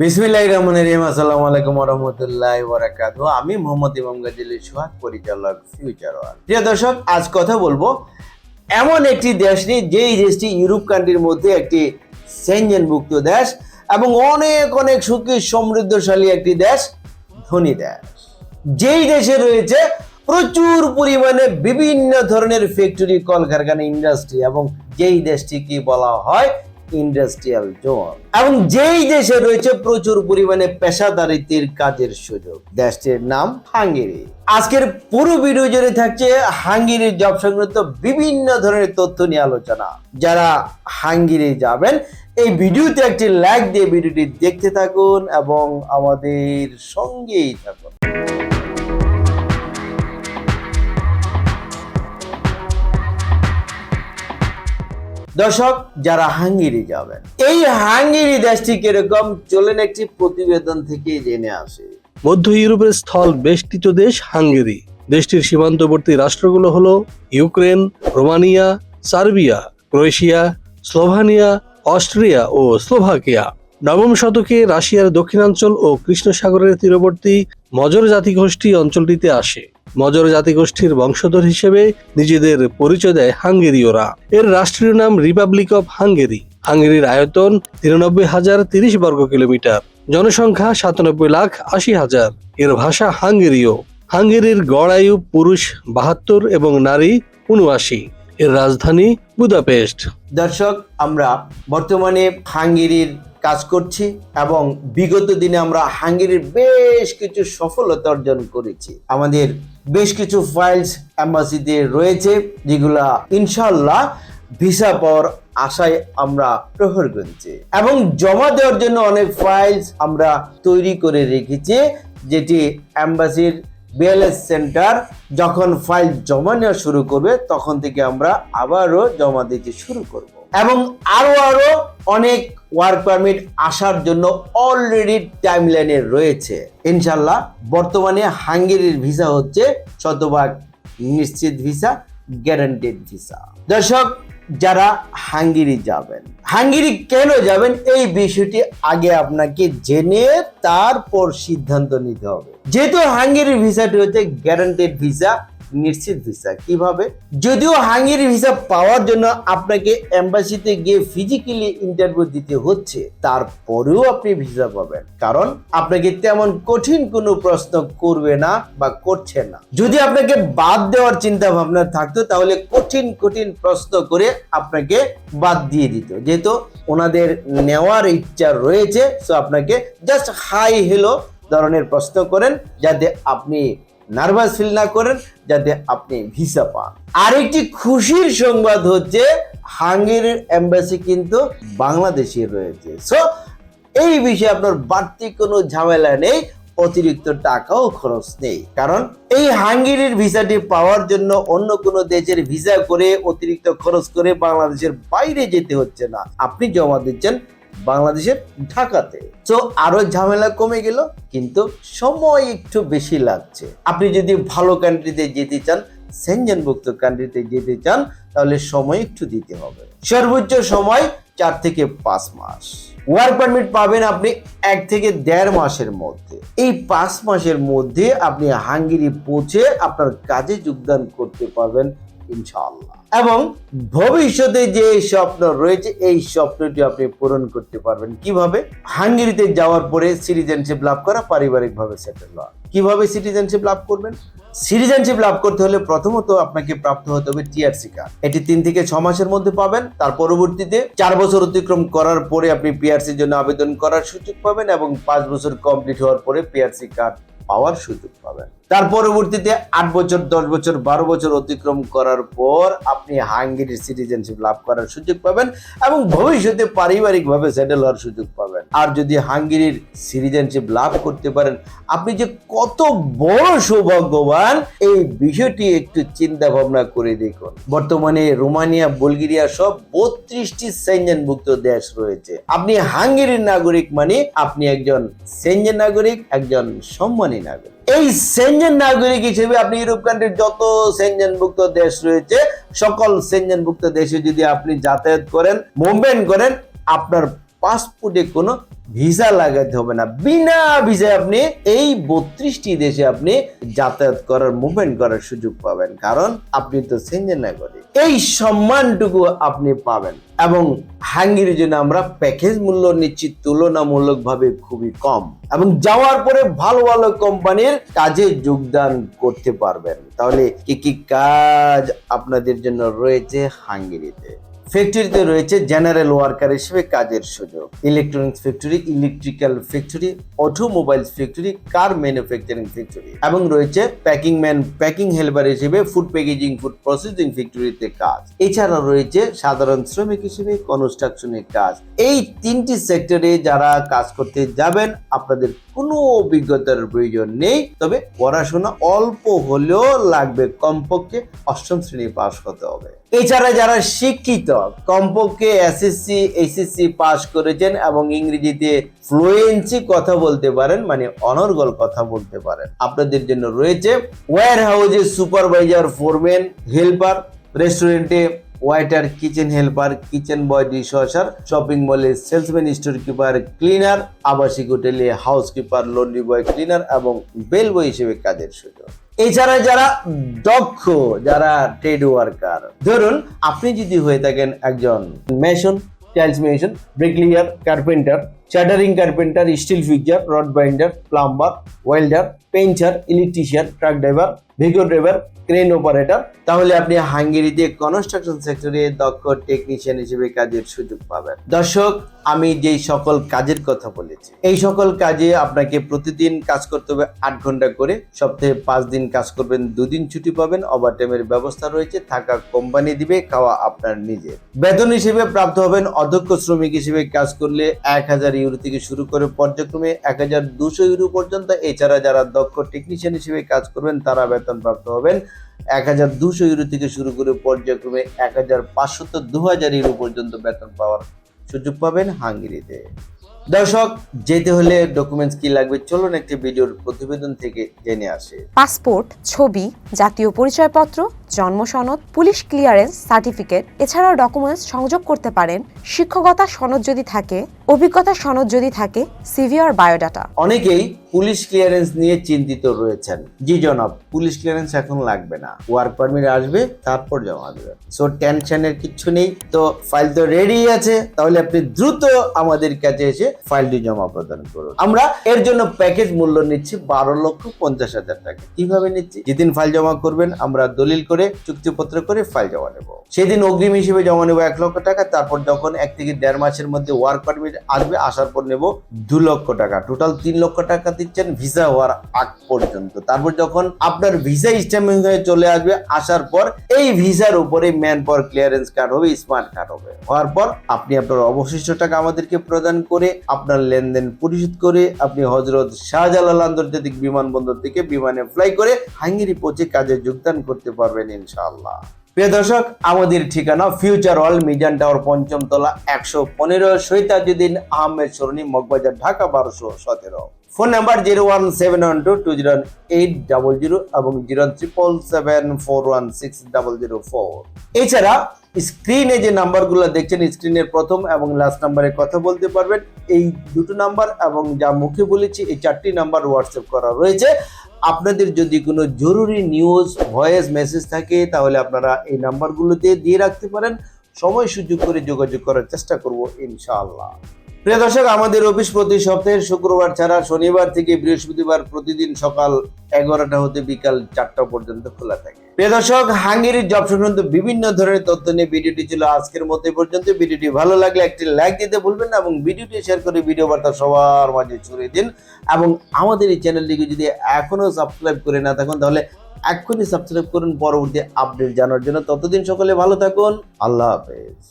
বিসমিল্লাহির রহমানির রহিম। আসসালামু আলাইকুম রাহমাতুল্লাহি ওয়া বারাকাতুহু আমি মোহাম্মদ ইমাম গাজী সোহাগ পরিচালক ফিউচার ওয়ার্ল্ড। প্রিয় দর্শক, আজ কথা বলব এমন একটি দেশ নিয়ে, যেই দেশটি ইউরোপ কান্ট্রির মধ্যে একটি সেনজেনভুক্ত দেশ এবং অনেক অনেক সুখী, সমৃদ্ধশালী একটি দেশ, ধনী দেশ। যেই দেশে রয়েছে, প্রচুর পরিমাণে বিভিন্ন ধরনের ফ্যাক্টরি কলকারখানা ইন্ডাস্ট্রি এবং যেই দেশটিকে বলা হয় ইন্ডাস্ট্রিয়াল জোন। এবং যেই দেশে রয়েছে প্রচুর পরিমাণে পেশাদারিত্বের কাজের সুযোগ, দেশটির নাম হাঙ্গেরি। আজকের পুরো ভিডিও জুড়ে থাকছে হাঙ্গেরির জব সংক্রান্ত বিভিন্ন ধরনের তথ্য নিয়ে আলোচনা। যারা হাঙ্গেরি যাবেন, এই ভিডিওতে একটি লাইক দিয়ে ভিডিওটি দেখতে থাকুন এবং আমাদের সঙ্গেই থাকুন। দর্শক, যারা হাঙ্গেরি যাবেন, এই হাঙ্গেরি দেশটি কীরকম চলেন একটি প্রতিবেদন থেকে জেনে আসে। মধ্য ইউরোপের স্থল বেষ্টিত দেশ হাঙ্গেরি। দেশটির সীমান্তবর্তী রাষ্ট্রগুলো হলো Ukraine, Romania, Serbia, Croatia, Slovenia, Austria ও স্লোভাকিয়া। নবম শতকে রাশিয়ার দক্ষিণাঞ্চল ও কৃষ্ণ সাগরের তীরবর্তী মজর জাতিগোষ্ঠী অঞ্চলটিতে আসে। মজর জাতিগোষ্ঠীর বংশধর হিসেবে নিজেদের পরিচয় দেয় হাঙ্গেরীয়রা। এর রাষ্ট্রীয় নাম রিপাবলিক অফ হাঙ্গেরি হাঙ্গেরির আয়তন তিরানব্বই হাজার তিরিশ বর্গ কিলোমিটার। জনসংখ্যা সাতানব্বই লাখ আশি হাজার। এর ভাষা হাঙ্গেরীয়। হাঙ্গেরির গড় আয়ু পুরুষ বাহাত্তর এবং নারী উনআশি। এর রাজধানী বুদাপেস্ট। দর্শক, আমরা বর্তমানে হাঙ্গেরির কাজ করছি এবং বিগত দিনে আমরা হাঙ্গেরির বেশ কিছু সফলতা অর্জন করেছি। আমাদের বেশ কিছু ফাইলস অ্যাম্বাসিতে রয়েছে, যেগুলা ইনশাল্লাহ ভিসা পাওয়ার আশায় আমরা প্রহর করছি এবং জমা দেওয়ার জন্য অনেক ফাইলস আমরা তৈরি করে রেখেছি, যেটি অ্যাম্বাসির বিএলএস সেন্টার যখন ফাইল জমা নেওয়া শুরু করবে, তখন থেকে আমরা আবারও জমা দিতে শুরু করব। এবং আরও আরও অনেক ওয়ার্ক পারমিট আসার জন্য অলরেডি টাইম লাইনে রয়েছে। ইনশাল্লাহ বর্তমানে হাঙ্গেরির ভিসা হচ্ছে শতভাগ নিশ্চিত ভিসা গ্যারান্টেড ভিসা দর্শক যারা হাঙ্গেরি যাবেন। হাঙ্গেরি কেন যাবেন? এই বিষয়টি আগে আপনাকে জেনে তারপর সিদ্ধান্ত নিতে হবে। যেহেতু হাঙ্গেরির ভিসাটি হচ্ছে গ্যারান্টেড ভিসা নিশ্চিত ভিসা কীভাবে? যদিও হাঙ্গেরি ভিসা পাওয়ার জন্য আপনাকে এম্বাসিতে গিয়ে ফিজিক্যালি ইন্টারভিউ দিতে হচ্ছে, তারপরেও আপনি ভিসা পাবেন। কারণ আপনাকে তেমন কঠিন কোনো প্রশ্ন করবে না বা করছে না। যদি আপনাকে বাদ দেওয়ার চিন্তা ভাবনা থাকতো, তাহলে কঠিন কঠিন প্রশ্ন করে আপনাকে বাদ দিয়ে দিত। যেহেতু ওনাদের নেওয়ার ইচ্ছা রয়েছে সো আপনাকে জাস্ট হাই হেলো ধরনের প্রশ্ন করেন, যাতে আপনি নার্ভাস ফিল না করেন যাতে আপনি ভিসা পান। আরেকটি খুশির সংবাদ হচ্ছে, হাঙ্গেরির এম্বাসি কিন্তু বাংলাদেশে রয়েছে। সো এই বিষয়ে আপনার বাড়তি কোনো ঝামেলা নেই, অতিরিক্ত টাকাও খরচ নেই। কারণ এই হাঙ্গেরির ভিসাটি পাওয়ার জন্য অন্য কোনো দেশের ভিসা করে অতিরিক্ত খরচ করে বাংলাদেশের বাইরে যেতে হচ্ছে না। আপনি জমা দিচ্ছেন বাংলাদেশের ঢাকাতে। তো আরও ঝামেলা কমে গেল, কিন্তু সময় একটু বেশি লাগছে। আপনি যদি ভালো কান্ট্রিতে যেতে চান সেনজেনভুক্ত কান্ট্রিতে যেতে চান, তাহলে সময় একটু দিতে হবে। সর্বোচ্চ সময় চার থেকে পাঁচ মাস। ওয়ার্ক পারমিট পাবেন আপনি এক থেকে দেড় মাসের মধ্যে। এই পাঁচ মাসের মধ্যে আপনি হাঙ্গেরি পৌঁছে আপনার কাজে যোগদান করতে পারবেন এবং ভবিষ্যতে যে স্বপ্ন রয়েছে, এই স্বপ্নটি আপনি পূরণ করতে পারবেন। কীভাবে? হাঙ্গেরিতে যাওয়ার পরে সিটিজেনশিপ লাভ করা পারিবারিকভাবে সেটেল হওয়া। কীভাবে সিটিজেনশিপ লাভ করবেন? সিটিজেনশিপ লাভ করতে হলে প্রথমত আপনাকে প্রাপ্ত হতে হবে টিআরসি কার্ড এটি তিন থেকে ছ মাসের মধ্যে পাবেন। তার পরবর্তীতে চার বছর অতিক্রম করার পরে আপনি পিআরসির জন্য আবেদন করার সুযোগ পাবেন এবং পাঁচ বছর কমপ্লিট হওয়ার পরে পিআরসি কার্ড পাওয়ার সুযোগ পাবেন। তার পরবর্তীতে আট বছর, দশ বছর, বারো বছর অতিক্রম করার পর আপনি হাঙ্গেরির সিটিজেনশিপ লাভ করার সুযোগ পাবেন এবং ভবিষ্যতে পারিবারিকভাবে সেটেল হওয়ার সুযোগ পাবেন। আর যদি হাঙ্গেরির সিটিজেনশিপ লাভ করতে পারেন, আপনি যে কত বড় সৌভাগ্যবান, এই বিষয়টি একটু চিন্তা ভাবনা করে দেখুন। বর্তমানে রোমানিয়া, বুলগেরিয়া সব বত্রিশটি সেঞ্জনভুক্ত দেশ রয়েছে। আপনি হাঙ্গেরির নাগরিক মানে আপনি একজন সেঞ্জেন নাগরিক, একজন সম্মানী নাগরিক। এই সেনজেন নাগরিক হিসেবে আপনি ইউরোপ কান্ট্রির যত সেনজেনভুক্ত দেশ রয়েছে, সকল সেনজেনভুক্ত দেশে যদি আপনি যাতায়াত করেন মুভমেন্ট করেন, আপনার পাসপোর্টে কোনো ভিসা লাগাতে হবে না। বিনা ভিসায় আপনি এই বত্রিশটি দেশে আপনি যাতায়াত করার মুভমেন্ট করার সুযোগ পাবেন। কারণ আপনি তো সেঞ্জেন নাগরিক। এই সম্মানটুকু আপনি পাবেন। এবং হাঙ্গেরির জন্য আমরা প্যাকেজ মূল্য নিচ্ছি তুলনামূলকভাবে খুবই কম। এবং যাওয়ার পরে ভালো ভালো কোম্পানির কাজে যোগদান করতে পারবেন। তাহলে কি কি কাজ আপনাদের জন্য রয়েছে হাঙ্গেরিতে? ফ্যাক্টরিতে রয়েছে জেনারেল ওয়ার্কার হিসেবে কাজের সুযোগ। Electronics factory, electrical factory, automobiles factory, car manufacturing factory এবং রয়েছে প্যাকিং ম্যান, প্যাকিং হেল্পার হিসেবে ফুড প্যাকেজিং, ফুড প্রসেসিং ফ্যাক্টরিতে কাজ। এছাড়া রয়েছে সাধারণ শ্রমিক হিসেবে কনস্ট্রাকশনের কাজ। এই তিনটি সেক্টরে যারা কাজ করতে যাবেন, আপনাদের কোনো অভিজ্ঞতার প্রয়োজন নেই। তবে পড়াশোনা অল্প হলেও লাগবে। কমপক্ষে অষ্টম শ্রেণি পাস হতে হবে। এছাড়া যারা শিক্ষিত, কমপক্ষে এসএসসি এইচএসসি পাস করেছেন এবং ইংরেজিতে ফ্লুয়েন্সি কথা বলতে পারেন মানে অনর্গল কথা বলতে পারেন। আপনাদের জন্য রয়েছে ওয়ার হাউসে সুপারভাইজার ফোরম্যান হেল্পার রেস্টুরেন্টে waiter kitchen helper kitchen boy dishwasher shopping মলে সেলসম্যান স্টোর কিপার ক্লিনার আবাসিক হোটেলে হাউসকিপার লন্ড্রি বয় ক্লিনার এবং বেল বয় হিসেবে কাজের সুযোগ। এছাড়া যারা দক্ষ, যারা ট্রেড ওয়ার্কার ধরুন আপনি যদি হয়ে থাকেন একজন mason tiles mason bricklayer carpenter shuttering carpenter steel fixer rod binder plumber welder painter electrician truck driver Vigo driver crane operator তাহলে আপনি হাঙ্গেরিতে কনস্ট্রাকশন সেক্টরে দক্ষ টেকনিশিয়ান হিসেবে কাজের সুযোগ পাবেন। দর্শক, আমি যেই সকল কাজের কথা বলেছি, এই সকল কাজে আপনাকে প্রতিদিন কাজ করতে হবে আট ঘণ্টা করে। সপ্তাহে পাঁচ দিন কাজ করবেন, দুদিন ছুটি পাবেন ওভার টাইমের ব্যবস্থা রয়েছে, থাকা কোম্পানি দিবে, খাওয়া আপনার নিজের। বেতন হিসেবে প্রাপ্ত হবেন, অধ্যক্ষ শ্রমিক হিসেবে কাজ করলে এক হাজার ইউরো থেকে শুরু করে পর্যায়ক্রমে এক হাজার দুশো ইউরো পর্যন্ত। এছাড়া যারা দক্ষ টেকনিশিয়ান হিসেবে কাজ করবেন, তারা বেতন প্রাপ্ত হবেন এক হাজার দুশো ইউরো থেকে শুরু করে পর্যায়ক্রমে এক হাজার পাঁচশো তো দু হাজার ইউরো পর্যন্ত বেতন পাওয়ার সুযোগ পাবেন হাঙ্গেরিতে। দর্শক, যেতে হলে ডকুমেন্টস কি লাগবে চলুন একটি ভিডিওর প্রতিবেদন থেকে জেনে আসে। পাসপোর্ট, ছবি, জাতীয় পরিচয়পত্র জন্ম সনদ, পুলিশ ক্লিয়ারেন্স সার্টিফিকেট, এছাড়াও ডকুমেন্টস সংযোগ করতে পারেন। শিক্ষকতা সনদ যদি থাকে, অভিজ্ঞতা সনদ যদি থাকে সিভি আর বায়োডাটা। অনেকেই পুলিশ ক্লিয়ারেন্স নিয়ে চিন্তিত রয়েছেন। জি জনাব, পুলিশ ক্লিয়ারেন্স এখন লাগবে না। ওয়ার্ক পারমিট আসবে, তারপর জমা দেবেন সো টেনশনের কিচ্ছু নেই। তো ফাইল তো রেডি আছে। তাহলে আপনি দ্রুত আমাদের কাছে এসে ফাইলটি জমা প্রদান করুন। আমরা এর জন্য প্যাকেজ মূল্য নিচ্ছি বারো লক্ষ পঞ্চাশ হাজার টাকা। কীভাবে নিচ্ছি? যেদিন ফাইল জমা করবেন, আমরা দলিল করে চুক্তিপত্র করে ফাইল জমা নেব। সেদিন অগ্রিম হিসেবে জমা নেব এক লক্ষ টাকা, তারপর যখন এক থেকে দেড় মাসের মধ্যে ওয়ার্ক পারমিট আসবে, আসার পর নেব দু লক্ষ টাকা। টোটাল তিন লক্ষ টাকা দিচ্ছেন ভিসা হওয়ার আগ পর্যন্ত। তারপর যখন আপনার ভিসা স্ট্যাম্পিং হয়ে চলে আসবে, আসার পর এই ভিসার উপরে ম্যান পাওয়ার ক্লিয়ারেন্স কার্ড হবে স্মার্ট কার্ড হবে। হওয়ার পর আপনি আপনার অবশিষ্ট টাকা আমাদেরকে প্রদান করে, আপনার লেনদেন পরিশোধ করে, আপনি হজরত শাহজালাল আন্তর্জাতিক বিমানবন্দর থেকে বিমানে ফ্লাই করে হাঙ্গেরি পৌঁছে কাজে যোগদান করতে পারবেন। ইনশাআল্লাহ। প্রিয় দর্শক, আমাদের ঠিকানা ফিউচার ওয়ার্ল্ড মিজান টাওয়ার পঞ্চম তলা একশো পনেরো সৈতাজুদ্দিন আহমেদ, সরণি, মগবাজার, ঢাকা বারোশো সতেরো। Phone number zero one seven one two two zero eight double zero এবং zero triple seven four one six double zero four. এছাড়া স্ক্রিনে যে নাম্বারগুলো দেখছেন, স্ক্রিনের প্রথম এবং লাস্ট নাম্বারে কথা বলতে পারবেন। এই দুটো নাম্বার এবং যা মুখে বলেছি, এই চারটি নাম্বার হোয়াটসঅ্যাপ করা রয়েছে। আপনাদের যদি কোনো জরুরি নিউজ ভয়েস মেসেজ থাকে, তাহলে আপনারা এই নাম্বারগুলোতে দিয়ে রাখতে পারেন। সময় সুযোগ করে যোগাযোগ করার চেষ্টা করব, ইনশাআল্লাহ। প্রিয় দর্শক, আমাদের অফিস প্রতি সপ্তাহের শুক্রবার ছাড়া শনিবার থেকে বৃহস্পতিবার প্রতিদিন সকাল এগারোটা হতে বিকাল চারটা পর্যন্ত খোলা থাকে। প্রিয় দর্শক হাঙ্গেরির জব সংক্রান্ত বিভিন্ন ধরনের তথ্য নিয়ে ভিডিওটি ছিল আজকের মধ্যে পর্যন্ত। ভিডিওটি ভালো লাগলে একটি লাইক দিতে ভুলবেন না এবং ভিডিওটি শেয়ার করে ভিডিও বার্তা সবার মাঝে ছড়িয়ে দিন। এবং আমাদের এই চ্যানেলটিকে যদি এখনও সাবস্ক্রাইব করে না থাকুন, তাহলে এক্ষুনি সাবস্ক্রাইব করুন। পরবর্তী আপডেট জানার জন্য ততদিন সকলে ভালো থাকুন। আল্লাহ হাফেজ।